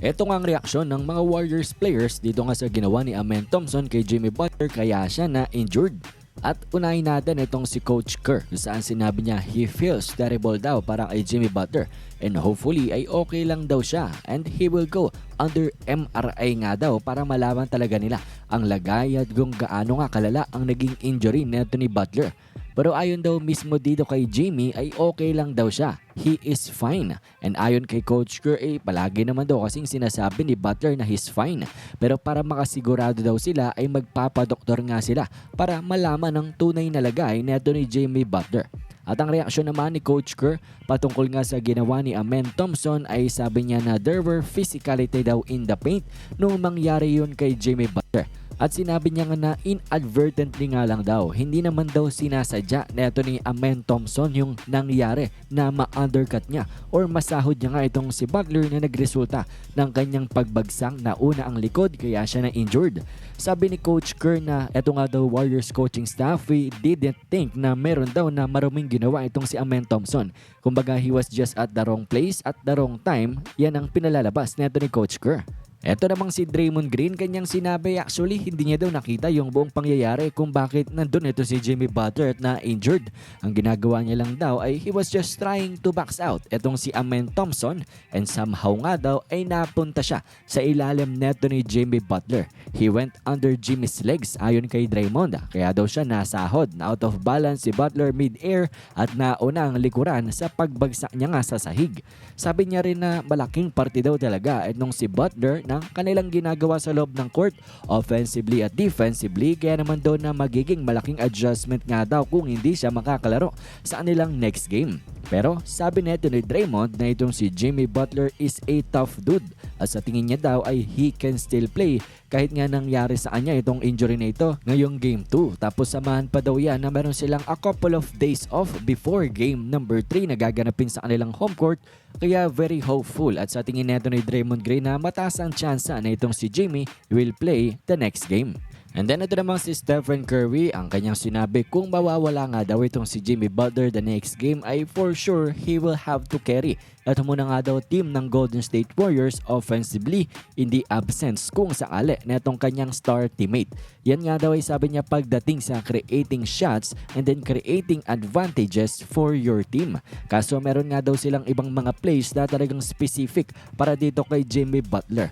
Ito nga ang reaksyon ng mga Warriors players dito nga sa ginawa ni Amen Thompson kay Jimmy Butler kaya siya na injured. At unahin natin itong si Coach Kerr kung saan sinabi niya he feels terrible daw para kay Jimmy Butler and hopefully ay okay lang daw siya and he will go under MRI nga daw para malaman talaga nila ang lagay at kung gaano nga kalala ang naging injury neto ni Butler. Pero ayon daw mismo dito kay Jimmy ay okay lang daw siya. He is fine. And ayon kay Coach Kerr ay palagi naman daw kasing sinasabi ni Butler na he's fine. Pero para makasigurado daw sila ay magpapadoktor nga sila para malaman ang tunay na lagay neto ni Jimmy Butler. At ang reaksyon naman ni Coach Kerr patungkol nga sa ginawa ni Amen Thompson ay sabi niya na there were physicality daw in the paint nung mangyari yun kay Jimmy Butler. At sinabi niya nga na inadvertently nga lang daw, hindi naman daw sinasadya neto ni Amen Thompson yung nangyari na ma-undercut niya or masahod niya nga itong si Butler na nagresulta ng kanyang pagbagsang na una ang likod kaya siya na injured. Sabi ni Coach Kerr na eto nga daw Warriors coaching staff we didn't think na meron daw na maruming ginawa itong si Amen Thompson. Kumbaga he was just at the wrong place at the wrong time. Yan ang pinalalabas neto ni Coach Kerr. Eto namang si Draymond Green, kanyang sinabi actually hindi niya daw nakita yung buong pangyayari kung bakit nandun ito si Jimmy Butler na injured. Ang ginagawa niya lang daw ay he was just trying to box out etong si Amen Thompson and somehow nga daw ay napunta siya sa ilalim neto ni Jimmy Butler. He went under Jimmy's legs ayon kay Draymond kaya daw siya nasahod na out of balance si Butler mid-air at nauna ang likuran sa pagbagsak niya nga sa sahig. Sabi niya rin na malaking parte daw talaga etong si Butler ng kanilang ginagawa sa loob ng court offensively at defensively kaya naman daw na magiging malaking adjustment nga daw kung hindi siya makakalaro sa kanilang next game. Pero sabi neto ni Draymond na itong si Jimmy Butler is a tough dude at sa tingin niya daw ay he can still play kahit nga nangyari sa kanya itong injury na ito ngayong game 2. Tapos samahan pa daw yan na meron silang a couple of days off before game number 3 na gaganapin sa kanilang home court kaya very hopeful at sa tingin neto ni Draymond Green na mataas ang tsansa na itong si Jimmy will play the next game. And then ito namang si Stephen Curry, ang kanyang sinabi kung mawawala nga daw itong si Jimmy Butler the next game ay for sure he will have to carry. At muna nga daw team ng Golden State Warriors offensively in the absence kung sakali na itong kanyang star teammate. Yan nga daw ay sabi niya pagdating sa creating shots and then creating advantages for your team. Kaso meron nga daw silang ibang mga plays na talagang specific para dito kay Jimmy Butler.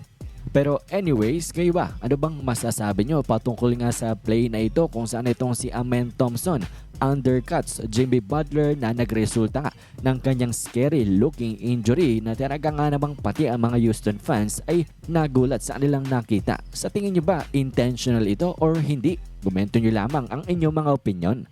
Pero anyways, kayo ba? Ano bang masasabi nyo patungkol nga sa play na ito kung saan itong si Amen Thompson undercuts Jimmy Butler na nagresulta ng kanyang scary looking injury na talaga nga namang pati ang mga Houston fans ay nagulat sa kanilang nakita. Sa tingin nyo ba intentional ito or hindi? Komento nyo lamang ang inyong mga opinion.